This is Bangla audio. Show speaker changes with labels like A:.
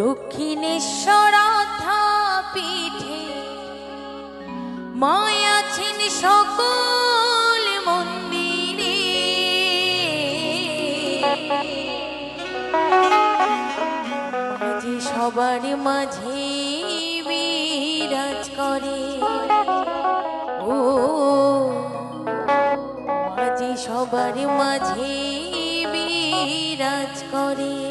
A: দক্ষিণেশ্বর পিঠে মায় আছেন সকল মন্দিরে। যে সবার মাঝে বিরাজ করে, ও আজি সবার মাঝে বিরাজ করে।